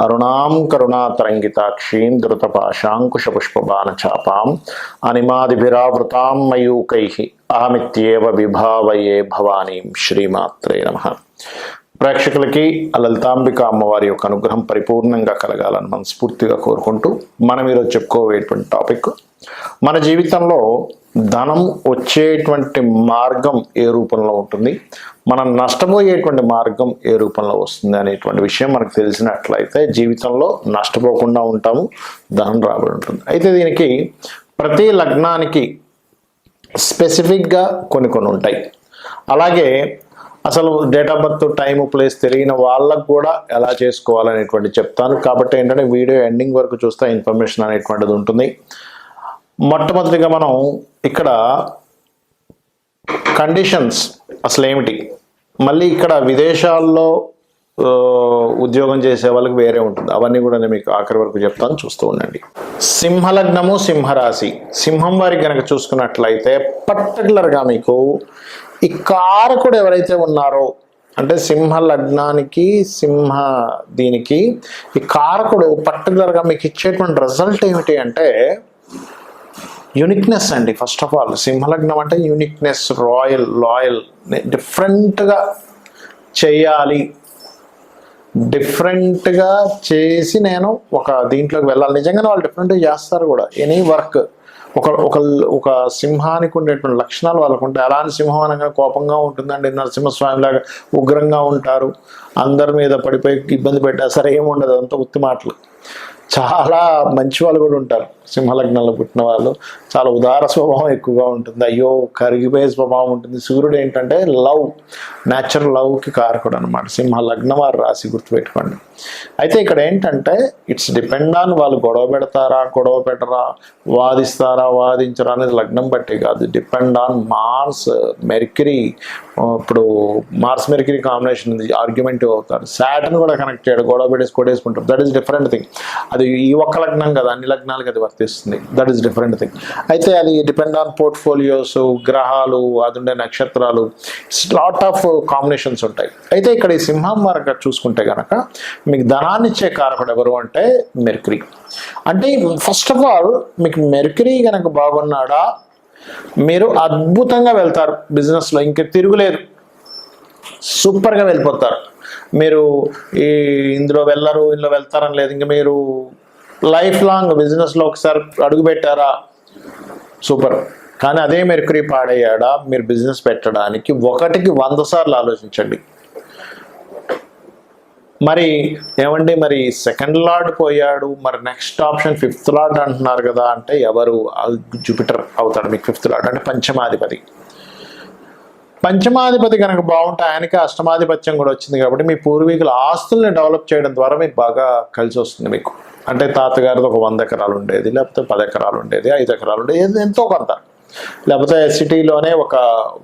అరుణాం కరుణాతరంగితాక్షీం ధృతపాశాంకుశపుష్పబాణచాపాం అనిమాదిభిరావృతాం మయూకై అహమిత్యేవ విభావయే భవానీం శ్రీమాత్రే నమ ప్రేక్షకులకి ఆ లలితాంబిక అమ్మవారి యొక్క అనుగ్రహం పరిపూర్ణంగా కలగాలని మనస్ఫూర్తిగా కోరుకుంటూ మనం ఈరోజు చెప్పుకోవేటువంటి టాపిక్ మన జీవితంలో ధనం వచ్చేటువంటి మార్గం ఏ రూపంలో ఉంటుంది మనం నష్టపోయేటువంటి మార్గం ఏ రూపంలో వస్తుంది అనేటువంటి విషయం మనకు తెలిసినట్లయితే జీవితంలో నష్టపోకుండా ఉంటాము ధనం రాబడి ఉంటుంది. అయితే దీనికి ప్రతి లగ్నానికి స్పెసిఫిక్గా కొన్ని కొన్ని ఉంటాయి. అలాగే అసలు date of birth time place తెలియని వాళ్ళకు కూడా ఎలా చేసుకోవాలనేటువంటి చెప్తాను. కాబట్టి ఏంటంటే వీడియో ఎండింగ్ వరకు చూస్తే ఇన్ఫర్మేషన్ అనేటువంటిది ఉంటుంది. మొట్టమొదటిగా మనం ఇక్కడ కండిషన్స్ అసలు ఏమిటి? మళ్ళీ ఇక్కడ విదేశాల్లో ఉద్యోగం చేసే వాళ్ళకి వేరే ఉంటుంది. అవన్నీ కూడా నేను మీకు ఆఖరి వరకు చెప్తాను. చూస్తూ ఉండండి. సింహలగ్నము సింహరాశి. సింహం వారికి కనుక చూసుకున్నట్లయితే పర్టికులర్గా మీకు ఈ కారకుడు ఎవరైతే ఉన్నారో అంటే సింహ లగ్నానికి సింహ దీనికి ఈ కారకుడు పర్టికులర్గా మీకు ఇచ్చేటువంటి రిజల్ట్ ఏమిటి అంటే యూనిక్నెస్ అండి. ఫస్ట్ ఆఫ్ ఆల్ సింహలగ్నం అంటే యూనిక్నెస్ రాయల్ లాయల్ డిఫరెంట్గా చేయాలి. డిఫరెంట్గా చేసి నేను ఒక దీంట్లోకి వెళ్ళాలి. నిజంగానే వాళ్ళు డిఫరెంట్గా చేస్తారు కూడా. ఎనీ వర్క్ ఒక ఒక ఒక సింహానికి ఉండేటువంటి లక్షణాలు వాళ్ళకు ఉంటాయి అలాంటి సింహం అనగా కోపంగా ఉంటుందండి. నరసింహస్వామిలాగా ఉగ్రంగా ఉంటారు. అందరి మీద పడిపోయి ఇబ్బంది పెట్టా సరే ఏముండదు. అంత ఉత్తి మాటలు. చాలా మంచి వాళ్ళు కూడా ఉంటారు. సింహలగ్నంలో పుట్టిన వాళ్ళు. చాలా ఉదార స్వభావం ఎక్కువగా ఉంటుంది. అయ్యో కరిగిపోయే స్వభావం ఉంటుంది. సూర్యుడు ఏంటంటే లవ్ న్యాచురల్ లవ్కి కారకుడు అనమాట సింహ లగ్నం వారు రాసి గుర్తుపెట్టుకోండి. అయితే ఇక్కడ ఏంటంటే ఇట్స్ డిపెండ్ ఆన్ వాళ్ళు గొడవ పెడతారా గొడవ పెట్టరా వాదిస్తారా వాదించరా అనేది లగ్నం బట్టి కాదు. డిపెండ్ ఆన్ మార్స్ మెర్క్యూరీ ఇప్పుడు మార్స్ మెర్క్యూరీ కాంబినేషన్ ఉంది. ఆర్గ్యుమెంటివ్ అవుతారు. శాటన్ కూడా కనెక్ట్ చేయడు. గొడవ పెట్టేసి కొట్టేసుకుంటారు. దట్ ఈస్ డిఫరెంట్ థింగ్ అది ఈ ఒక్క లగ్నం కదా అన్ని లగ్నాలకి అది వర్తిస్తుంది. దట్ ఈస్ డిఫరెంట్ థింగ్ అయితే అది డిపెండ్ ఆన్ పోర్ట్ఫోలియోస్ గ్రహాలు అది ఉండే నక్షత్రాలు లాట్ ఆఫ్ కాంబినేషన్స్ ఉంటాయి. అయితే ఇక్కడ ఈ సింహం వరకు చూసుకుంటే కనుక మీకు ధనాన్ని ఇచ్చే కారకుడు ఎవరు అంటే మెర్క్రీ అంటే ఫస్ట్ ఆఫ్ ఆల్ మీకు మెర్క్రీ కనుక బాగున్నాడా మీరు అద్భుతంగా వెళ్తారు. బిజినెస్లో ఇంక తిరుగులేదు. సూపర్గా వెళ్ళిపోతారు. మీరు ఈ ఇందులో వెళ్ళరు ఇందులో వెళ్తారని లేదు. ఇంకా మీరు లైఫ్ లాంగ్ బిజినెస్లో ఒకసారి అడుగుపెట్టారా సూపర్. కానీ అదే మెరుకురి పాడయ్యాడా? మీరు బిజినెస్ పెట్టడానికి ఒకటికి వంద సార్లు ఆలోచించండి. మరి ఏమండి? మరి సెకండ్ లార్డ్ పోయాడు. మరి నెక్స్ట్ ఆప్షన్ ఫిఫ్త్ లార్డ్ అంటున్నారు కదా అంటే ఎవరు? జూపిటర్ అవుతాడు మీకు ఫిఫ్త్ లార్డ్ అంటే పంచమాధిపతి. పంచమాధిపతి కనుక బాగుంటే ఆయనకి అష్టమాధిపత్యం కూడా వచ్చింది కాబట్టి మీ పూర్వీకుల ఆస్తుల్ని డెవలప్ చేయడం ద్వారా మీకు బాగా కలిసి వస్తుంది మీకు. అంటే తాతగారిది ఒక వంద ఎకరాలు ఉండేది లేకపోతే పది ఎకరాలు ఉండేది ఐదు ఎకరాలు ఉండేది ఎంతో కొంత. లేకపోతే సిటీలోనే ఒక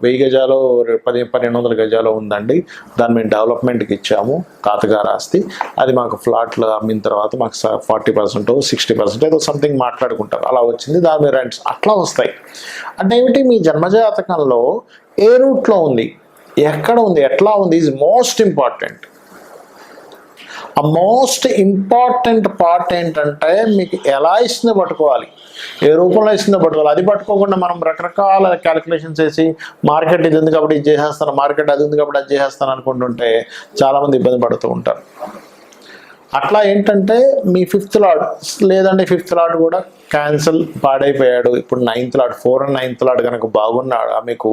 వెయ్యి గజాలు పది పన్నెండు వందల గజాలు ఉందండి. దాన్ని మేము డెవలప్మెంట్కి ఇచ్చాము తాతగారు ఆస్తి. అది మాకు ఫ్లాట్లు అమ్మిన తర్వాత మాకు ఫార్టీ పర్సెంట్ సిక్స్టీ పర్సెంట్ ఏదో సంథింగ్ మాట్లాడుకుంటారు. అలా వచ్చింది దాని మీద రెంట్స్ అట్లా వస్తాయి. అంటే ఏమిటి మీ జన్మజాతకంలో ఏ రూట్లో ఉంది? ఎక్కడ ఉంది? ఎట్లా ఉంది? ఈజ్ మోస్ట్ ఇంపార్టెంట్ ఆ మోస్ట్ ఇంపార్టెంట్ పార్ట్ ఏంటంటే మీకు ఎలా ఇస్తుంది పట్టుకోవాలి? ఏ రూపంలో ఇస్తుందో పట్టుకోవాలి అది పట్టుకోకుండా మనం రకరకాల క్యాలిక్యులేషన్స్ చేసి మార్కెట్ ఇది ఉంది కాబట్టి ఇది చేసేస్తాను మార్కెట్ అది ఉంది కాబట్టి అది చేసేస్తాను అనుకుంటుంటే చాలామంది ఇబ్బంది పడుతూ ఉంటారు. అట్లా ఏంటంటే మీ ఫిఫ్త్ లాడ్ లేదంటే ఫిఫ్త్ లాడ్ కూడా క్యాన్సిల్ పాడైపోయాడు. ఇప్పుడు ninth lord four and ninth lord కనుక బాగున్నాడు? మీకు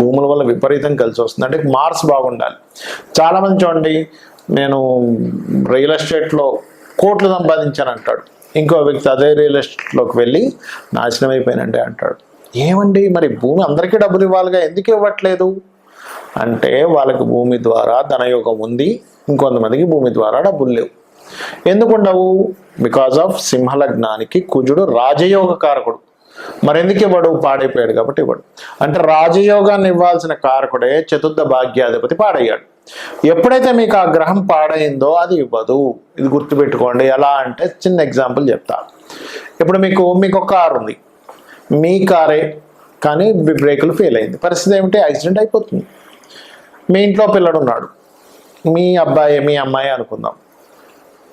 భూముల వల్ల విపరీతం కలిసి వస్తుంది. అంటే మార్క్స్ బాగుండాలి. చాలామంది చూడండి నేను రియల్ ఎస్టేట్లో కోట్లు సంపాదించాను అంటాడు. ఇంకో వ్యక్తి అదే రియల్ ఎస్టేట్లోకి వెళ్ళి నాశనం అయిపోయినండి అంటాడు. ఏమండి? మరి భూమి అందరికీ డబ్బులు ఇవ్వాలిగా ఎందుకు ఇవ్వట్లేదు? అంటే వాళ్ళకి భూమి ద్వారా ధనయోగం ఉంది ఇంకొంతమందికి భూమి ద్వారా డబ్బులు లేవు. ఎందుకుండవు? బికాజ్ ఆఫ్ సింహలగ్నానికి కుజుడు రాజయోగ కారకుడు మరెందుకు ఇవ్వడు? పాడైపోయాడు కాబట్టి ఇవ్వడు. అంటే రాజయోగాన్ని ఇవ్వాల్సిన కారకుడే చతుర్థ భాగ్యాధిపతి పాడయ్యాడు. ఎప్పుడైతే మీకు ఆ గ్రహం పాడైందో అది ఇవ్వదు. ఇది గుర్తుపెట్టుకోండి. ఎలా అంటే చిన్న ఎగ్జాంపుల్ చెప్తా. ఇప్పుడు మీకు మీకు ఒక కారు ఉంది. మీ కారే కానీ బ్రేకులు ఫెయిల్ అయింది. పరిస్థితి ఏమిటి? యాక్సిడెంట్ అయిపోతుంది. మీ ఇంట్లో పిల్లడు ఉన్నాడు. మీ అబ్బాయి మీ అమ్మాయి అనుకుందాం.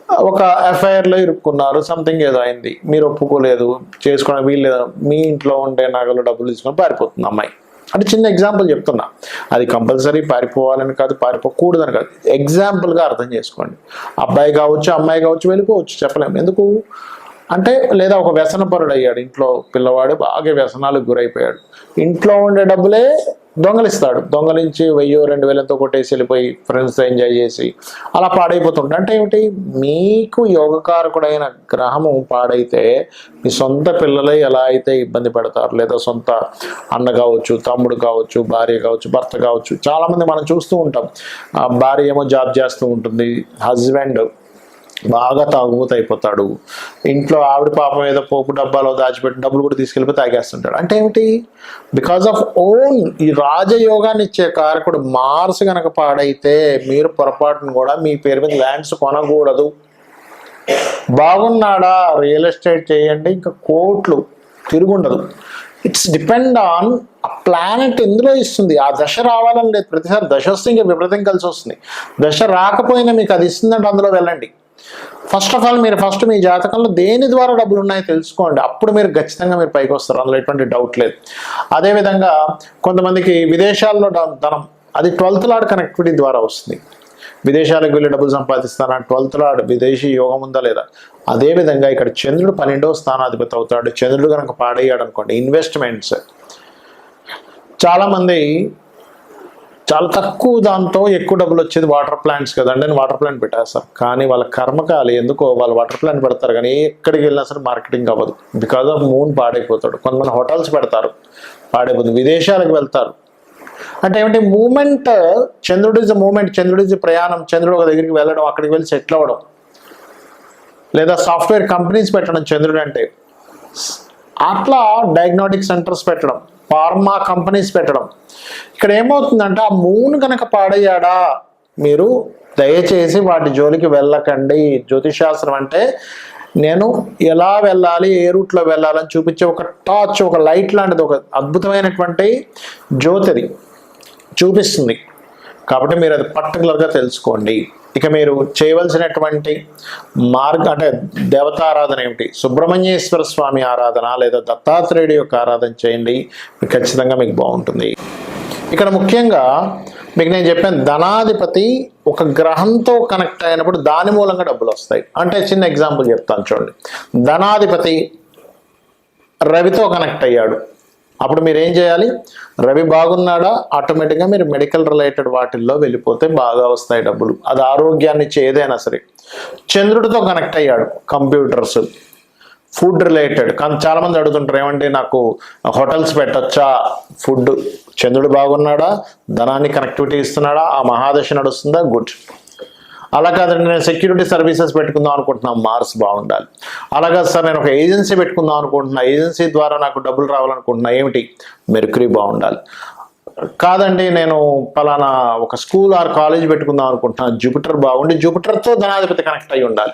ఒక ఎఫ్ఐఆర్లో ఇరుక్కున్నారు. సంథింగ్ ఏదో అయింది. మీరు ఒప్పుకోలేదు. చేసుకోవడం వీల్లేదు. మీ ఇంట్లో ఉండే నగలు డబ్బులు తీసుకొని పారిపోతుంది అమ్మాయి. అంటే చిన్న ఎగ్జాంపుల్ చెప్తున్నా. అది కంపల్సరీ పారిపోవాలని కాదు పారిపోకూడదని కాదు. ఎగ్జాంపుల్గా అర్థం చేసుకోండి. అబ్బాయి కావచ్చు అమ్మాయి కావచ్చు వెళ్ళిపోవచ్చు చెప్పలేము ఎందుకు? అంటే లేదా ఒక వ్యసనపరుడు అయ్యాడు ఇంట్లో పిల్లవాడు బాగా వ్యసనాలకు గురైపోయాడు. ఇంట్లో ఉండే డబ్బులే దొంగలిస్తాడు. దొంగలించి వెయ్యో రెండు వేలతో కొట్టేసి వెళ్ళిపోయి ఫ్రెండ్స్తో ఎంజాయ్ చేసి అలా పాడైపోతుంటాడు అంటే ఏమిటి? మీకు యోగకారకుడైన గ్రహము పాడైతే మీ సొంత పిల్లలే ఎలా అయితే ఇబ్బంది పడతారు? లేదా సొంత అన్న కావచ్చు తమ్ముడు కావచ్చు భార్య కావచ్చు భర్త కావచ్చు చాలామంది మనం చూస్తూ ఉంటాం. ఆ భార్య ఏమో జాబ్ చేస్తూ ఉంటుంది హస్బెండ్ బాగా తాగుబోతు అయిపోతాడు. ఇంట్లో ఆవిడ పాపం ఏదో పోపు డబ్బాలో దాచిపెట్టి డబ్బులు కూడా తీసుకెళ్ళిపోయి తాగేస్తుంటాడు. అంటే ఏమిటి? బికాస్ ఆఫ్ ఓన్ ఈ రాజయోగాన్ని ఇచ్చే కారకుడు మార్స్ గనక పాడైతే మీరు పొరపాటును కూడా మీ పేరు మీద ల్యాండ్స్ కొనకూడదు. బాగున్నాడా? రియల్ ఎస్టేట్ చేయండి. ఇంకా కోట్లు తిరుగుండదు ఇట్స్ డిపెండ్ ఆన్ ఆ ప్లానెట్ ఎందులో ఇస్తుంది. ఆ దశ రావాలని లేదు. ప్రతిసారి దశ వస్తే ఇంకా విపరీతం కలిసి వస్తుంది. దశ రాకపోయినా మీకు అది ఇస్తుందంటే అందులో వెళ్ళండి. ఫస్ట్ ఆఫ్ ఆల్ మీరు ఫస్ట్ మీ జాతకంలో దేని ద్వారా డబ్బులు ఉన్నాయో తెలుసుకోండి. అప్పుడు మీరు ఖచ్చితంగా మీరు పైకి వస్తారు. అందులో ఎటువంటి డౌట్ లేదు. అదేవిధంగా కొంతమందికి విదేశాల్లో ధనం అది ట్వెల్త్ లాడ్ కనెక్టివిటీ ద్వారా వస్తుంది. విదేశాలకు వెళ్ళి డబ్బులు సంపాదిస్తాను ట్వెల్త్ లాడ్ విదేశీ యోగం ఉందా లేదా? అదేవిధంగా ఇక్కడ చంద్రుడు పన్నెండవ స్థానాధిపతి అవుతాడు. చంద్రుడు కనుక పాడయ్యాడు అనుకోండి ఇన్వెస్ట్మెంట్స్ చాలామంది చాలా తక్కువ దాంతో ఎక్కువ డబ్బులు వచ్చేది వాటర్ ప్లాంట్స్ కదండి అని వాటర్ ప్లాంట్ పెట్టేస్తారు కానీ వాళ్ళ కర్మకాలి ఎందుకో వాళ్ళు వాటర్ ప్లాంట్ పెడతారు కానీ ఎక్కడికి వెళ్ళినా సరే మార్కెటింగ్ అవ్వదు. బికాజ్ ఆఫ్ మూన్ పాడైపోతాడు. కొంతమంది హోటల్స్ పెడతారు పాడైపోతుంది. విదేశాలకు వెళ్తారు. అంటే ఏమంటే మూమెంట్ చంద్రుడు ఇస్ మూమెంట్ చంద్రుడు ఇస్ ప్రయాణం చంద్రుడు ఒక దగ్గరికి వెళ్ళడం అక్కడికి వెళ్ళి సెటిల్ అవ్వడం. లేదా సాఫ్ట్వేర్ కంపెనీస్ పెట్టడం చంద్రుడు అంటే. అట్లా డయాగ్నోటిక్ సెంటర్స్ పెట్టడం. ఫార్మా కంపెనీస్ పెట్టడం. ఇక్కడ ఏమవుతుందంటే ఆ మూన్ కనుక పాడయ్యాడా మీరు దయచేసి వాటి జోలికి వెళ్ళకండి. జ్యోతిశాస్త్రం అంటే నేను ఎలా వెళ్ళాలి ఏ రూట్లో వెళ్ళాలని చూపించే ఒక టార్చ్ ఒక లైట్ లాంటిది ఒక అద్భుతమైనటువంటి జ్యోతిది చూపిస్తుంది. కాబట్టి మీరు అది పర్టికులర్గా తెలుసుకోండి. ఇక మీరు చేయవలసినటువంటి మార్గ అంటే దేవతారాధన ఏమిటి? సుబ్రహ్మణ్యేశ్వర స్వామి ఆరాధన లేదా దత్తాత్రేయుడి యొక్క ఆరాధన చేయండి. మీకు ఖచ్చితంగా మీకు బాగుంటుంది. ఇక్కడ ముఖ్యంగా మీకు నేను చెప్పాను ధనాధిపతి ఒక గ్రహంతో కనెక్ట్ అయినప్పుడు దాని మూలంగా డబ్బులు వస్తాయి. అంటే చిన్న ఎగ్జాంపుల్ చెప్తాను చూడండి. ధనాధిపతి రవితో కనెక్ట్ అయ్యాడు. అప్పుడు మీరు ఏం చేయాలి? రవి బాగున్నాడా? ఆటోమేటిక్గా మీరు మెడికల్ రిలేటెడ్ వాటిల్లో వెళ్ళిపోతే బాగా వస్తాయి డబ్బులు. అది ఆరోగ్యాన్ని ఇచ్చే ఏదైనా సరే. చంద్రుడితో కనెక్ట్ అయ్యాడు కంప్యూటర్స్ ఫుడ్ రిలేటెడ్ కానీ చాలామంది అడుగుతుంటారు ఏమంటే నాకు హోటల్స్ పెట్టచ్చా? ఫుడ్ చంద్రుడు బాగున్నాడా? ధనాన్ని కనెక్టివిటీ ఇస్తున్నాడా? ఆ మహాదశ నడుస్తుందా? గుడ్ అలా కాదండి నేను సెక్యూరిటీ సర్వీసెస్ పెట్టుకుందాం అనుకుంటున్నాను మార్స్ బాగుండాలి. అలాగా సార్ నేను ఒక ఏజెన్సీ పెట్టుకుందాం అనుకుంటున్నా ఏజెన్సీ ద్వారా నాకు డబ్బులు రావాలనుకుంటున్నా ఏమిటి? మెరుకురీ బాగుండాలి. కాదండి నేను పలానా ఒక స్కూల్ ఆర్ కాలేజ్ పెట్టుకుందాం అనుకుంటున్నాను జూపిటర్ బాగుండి జూపిటర్తో ధనాధిపతి కనెక్ట్ అయి ఉండాలి.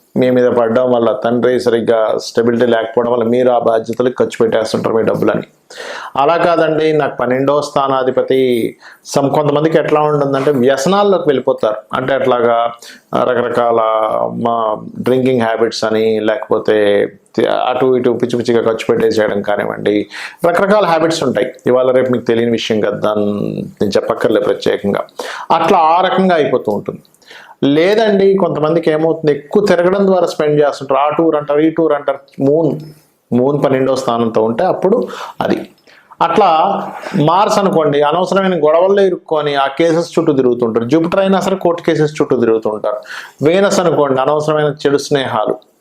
మీ మీద పడడం వల్ల తండ్రి సరిగ్గా స్టెబిలిటీ లేకపోవడం వల్ల మీరు ఆ బాధ్యతలకు ఖర్చు పెట్టేస్తుంటారు మీ డబ్బులని. అలా కాదండి నాకు పన్నెండవ స్థానాధిపతి సమ్ కొంతమందికి ఎట్లా ఉంటుందంటే వ్యసనాల్లోకి వెళ్ళిపోతారు. అంటే అట్లాగా రకరకాల మా డ్రింకింగ్ హ్యాబిట్స్ అని లేకపోతే అటు ఇటు పిచ్చి పిచ్చిగా ఖర్చు పెట్టేసేయడం కానివ్వండి. రకరకాల హ్యాబిట్స్ ఉంటాయి. ఇవాళ రేపు మీకు తెలియని విషయం కదా దాన్ని నేను చెప్పక్కర్లేదు ప్రత్యేకంగా. అట్లా ఆ రకంగా అయిపోతూ ఉంటుంది. లేదండి కొంతమందికి ఏమవుతుంది ఎక్కువ తిరగడం ద్వారా స్పెండ్ చేస్తుంటారు. ఆ టూర్ అంటారు ఈ టూర్ అంటారు. మూన్ మూన్ పన్నెండో స్థానంతో ఉంటే అప్పుడు అది. అట్లా మార్స్ అనుకోండి అనవసరమైన గొడవల్లో ఇరుక్కొని ఆ కేసెస్ చుట్టూ తిరుగుతుంటారు. జూపిటర్ అయినా సరే కోర్టు కేసెస్ చుట్టూ తిరుగుతుంటారు. వేనస్ అనుకోండి అనవసరమైన చెడు స్నేహాలు.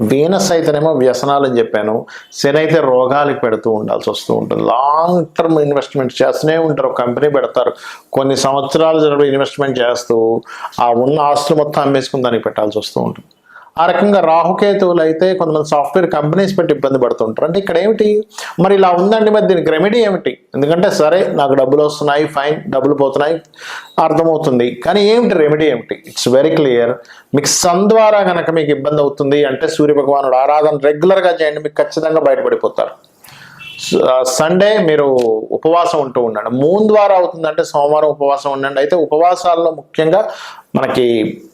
వీనస్ అయితేనేమో వ్యసనాలు అని చెప్పాను. శని అయితే రోగాలకు పెడుతూ ఉండాల్సి వస్తూ ఉంటుంది. లాంగ్ టర్మ్ ఇన్వెస్ట్మెంట్ చేస్తూనే ఉంటారు. ఒక కంపెనీ పెడతారు. కొన్ని సంవత్సరాలు జరిపి ఇన్వెస్ట్మెంట్ చేస్తూ ఆ ఉన్న ఆస్తులు మొత్తం అమ్మేసుకుని దానికి పెట్టాల్సి వస్తూ ఉంటుంది. ఆ రకంగా రాహుకేతువులు అయితే కొంతమంది సాఫ్ట్వేర్ కంపెనీస్ పెట్టి ఇబ్బంది పడుతుంటారు. అంటే ఇక్కడ ఏమిటి? మరి ఇలా ఉందండి మరి దీనికి రెమెడీ ఏమిటి? ఎందుకంటే సరే నాకు డబ్బులు వస్తున్నాయి ఫైన్ డబ్బులు పోతున్నాయి అర్థమవుతుంది. కానీ ఏమిటి రెమెడీ ఏమిటి? ఇట్స్ వెరీ క్లియర్ మీకు సన్ ద్వారా కనుక మీకు ఇబ్బంది అవుతుంది అంటే సూర్య భగవానుడు ఆరాధన రెగ్యులర్గా చేయండి మీకు ఖచ్చితంగా బయటపడిపోతారు. సండే మీరు ఉపవాసం ఉంటూ ఉండండి. మూన్ ద్వారా అవుతుందంటే సోమవారం ఉపవాసం ఉండండి. అయితే ఉపవాసాల్లో ముఖ్యంగా మనకి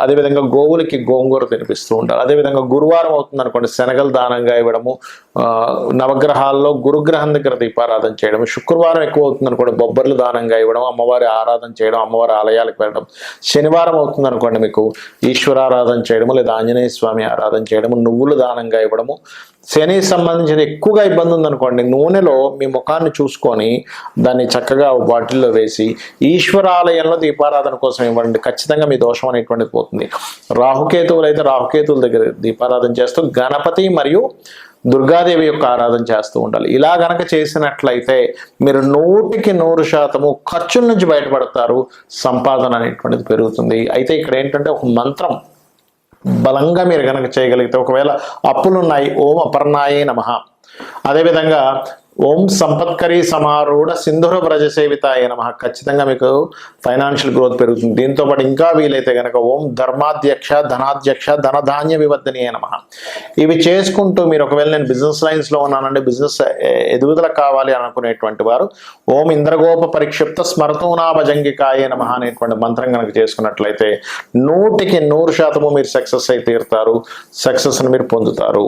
అదేవిధంగా గోవులకి గోంగూర తినిపిస్తూ ఉంటారు. అదేవిధంగా గురువారం అవుతుంది అనుకోండి శనగలు దానంగా ఇవ్వడము నవగ్రహాల్లో గురుగ్రహం దగ్గర దీపారాధన చేయడం శుక్రవారం ఎక్కువ అవుతుంది అనుకోండి బొబ్బర్లు దానంగా ఇవ్వడం అమ్మవారి ఆరాధన చేయడం అమ్మవారి ఆలయాలకు వెళ్ళడం. శనివారం అవుతుంది అనుకోండి మీకు ఈశ్వరారాధన చేయడము లేదా ఆంజనేయ స్వామి ఆరాధన చేయడము నువ్వులు దానంగా ఇవ్వడము శని సంబంధించిన ఎక్కువగా ఇబ్బంది ఉందనుకోండి నూనెలో మీ ముఖాన్ని చూసుకొని దాన్ని చక్కగా బాటిల్లో వేసి ఈశ్వరాలయంలో దీపారాధన కోసం ఇవ్వండి. ఖచ్చితంగా మీ దోషం అనేటువంటిది పోతుంది. రాహుకేతువులు అయితే రాహుకేతువుల దగ్గర దీపారాధన చేస్తూ గణపతి మరియు దుర్గాదేవి యొక్క ఆరాధన చేస్తూ ఉండాలి. ఇలా గనక చేసినట్లయితే మీరు నూటికి నూరు శాతము ఖర్చుల నుంచి బయటపడతారు. సంపాదన అనేటువంటిది పెరుగుతుంది. అయితే ఇక్కడ ఏంటంటే ఒక మంత్రం. బలంగా మీరు కనుక చేయగలిగితే ఒకవేళ అప్పులున్నాయి ఓం అపర్ణాయే నమ. అదేవిధంగా ఓం సంపత్కరి సమారూఢ సింధుర ప్రజ సేవితాయ నమ. ఖచ్చితంగా మీకు ఫైనాన్షియల్ గ్రోత్ పెరుగుతుంది. దీంతో పాటు ఇంకా వీలైతే కనుక ఓం ధర్మాధ్యక్ష ధనాధ్యక్ష ధనధాన్య వివర్ధనీయ నమ. ఇవి చేసుకుంటూ మీరు ఒకవేళ నేను బిజినెస్ లైన్స్లో ఉన్నానండి బిజినెస్ ఎదుగుదల కావాలి అనుకునేటువంటి వారు ఓం ఇంద్రగోప పరిక్షిప్త స్మరతూనాభజంగికాయ నమ అనేటువంటి మంత్రం కనుక చేసుకున్నట్లయితే నూటికి నూరు శాతము మీరు సక్సెస్ అయి తీరుతారు. సక్సెస్ని మీరు పొందుతారు.